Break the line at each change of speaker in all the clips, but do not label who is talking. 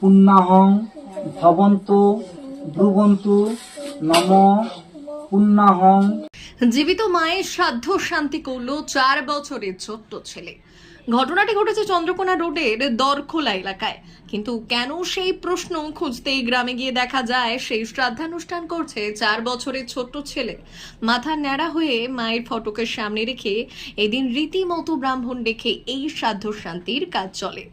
পুণ্যাহং ভবন্ত ব্রুবন্তু নম পুণ্যাহং।
জীবিত মায়ের সাধ্য শান্তি করল চার বছরের ছোট্ট ছেলে। ঘটনাটি ঘটেছে চন্দ্রকোনা রোডের দরখোলা এলাকায়। কিন্তু কেন সেই প্রশ্ন খুঁজতেই গ্রামে গিয়ে দেখা যায়, সেই শ্রাদ্ধানুষ্ঠান করছে চার বছরের ছোট্ট ছেলে। মাথা ন্যাড়া হয়ে মায়ের ফটকের সামনে রেখে এদিন রীতিমতো ব্রাহ্মণ ডেকে এই শ্রাদ্ধ শান্তির কাজ চলে।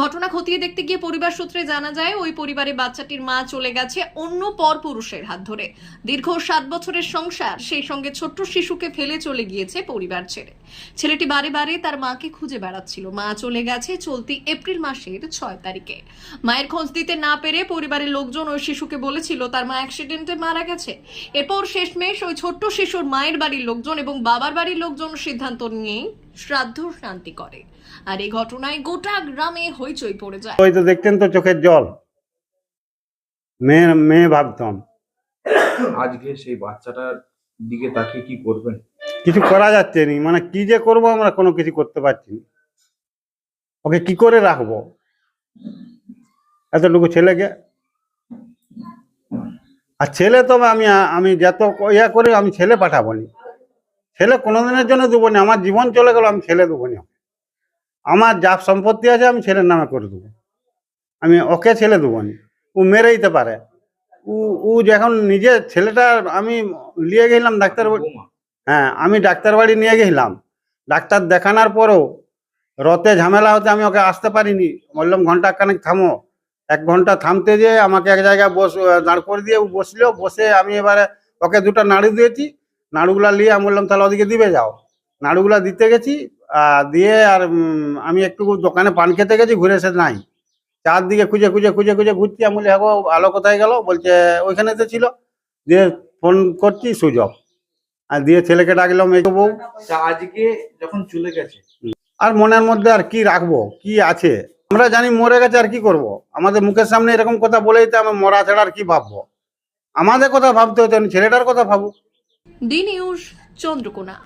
ঘটনা খতিয়ে দেখতে গিয়ে পরিবার সূত্রে জানা যায়, ওই পরিবারে বাচ্চাটির মা চলে গেছে অন্য পরপুরুষের হাত ধরে। দীর্ঘ সাত বছরের সংসার সেই সঙ্গে ছোট্ট শিশুকে ফেলে চলে গিয়েছে পরিবার ছেড়ে। ছেলেটি বারে বারে তার মাকে খুঁজে বেড়াচ্ছিল মা চলে গেছে চলতি এপ্রিল মাসের ছয় তারিখে। মায়ের খোঁজ দিতে না পেরে পরিবারের লোকজন ওই শিশুকে বলেছিল তার মা অ্যাক্সিডেন্টে মারা গেছে। এরপর শেষমেশ ওই ছোট্ট শিশুর মায়ের বাড়ির লোকজন এবং বাবার বাড়ির লোকজন সিদ্ধান্ত নিয়ে শ্রাদ্ধ শান্তি করে। আর এই ঘটনায় গোটা গ্রামে হইচই পড়ে যায়।
ওই তো দেখতেন তো চোখের জল। মেয়ে মেয়ে ভাবতাম।
আজকে সেই বাচ্চাটার দিকে তাকিয়ে কি করবেন?
কিছু করা যাচ্ছে নি। মানে কি যে করব আমরা কোনো কিছু করতে পারছি না। ওকে কি করে রাখব? এতটুকু ছেলেকে? আর ছেলে তো আমি আমি যত ইয়া করি আমি ছেলে পাঠাবো নি ছেলে কোনোদিনের জন্য দেবো না আমার জীবন চলে গেল আমি ছেলে দেবো না। আমার যা সম্পত্তি আছে আমি ছেলের নামে করে দেবো। আমি ওকে ছেলে দেবো না। ও মেরে দিতে পারে। ও ও যখন নিজে ছেলেটা আমি নিয়ে গেলাম ডাক্তার বাড়ি- হ্যাঁ আমি ডাক্তার বাড়ি নিয়ে গেছিলাম ডাক্তার দেখানোর পরেও রতে ঝামেলা হতে আমি ওকে আসতে পারিনি। বললাম ঘণ্টা খানেক থামো। এক ঘণ্টা থামতে যেয়ে আমাকে এক জায়গায় বস দাঁড় করে দিয়ে ও বসল। বসে আমি এবারে ওকে দুটো নাড়ু দিয়েছি। নাড়ুগুলা নিয়ে আমি বললাম তাহলে ওদিকে দিবে যাও। নাড়ুগুলা দিতে গেছি দিয়ে আর আমি একটু দোকানে পান খেতে গেছি ঘুরে এসে নাই। চারদিকে খুঁজে খুঁজে খুঁজে খুঁজে ঘুরছি। আমি বলি হ্যাঁ আলো কোথায় গেল? বলছে ওইখানে তো ছিল। দিয়ে ফোন করছি সুযোগ আর দিয়ে ছেলেকে ডাকলাম এই বউ।
আজকে যখন চলে গেছে
আর মনের মধ্যে আর কি রাখব? কি আছে? আমরা জানি মরে গেছে আর কি করব। আমাদের মুখের সামনে এরকম কথা বলে দিতে আমি মরা ছাড়া আর কি ভাববো? আমাদের কথা ভাবতে হতো আমি ছেলেটার কথা ভাবো
ডি নিউজ, চন্দ্রকোনা।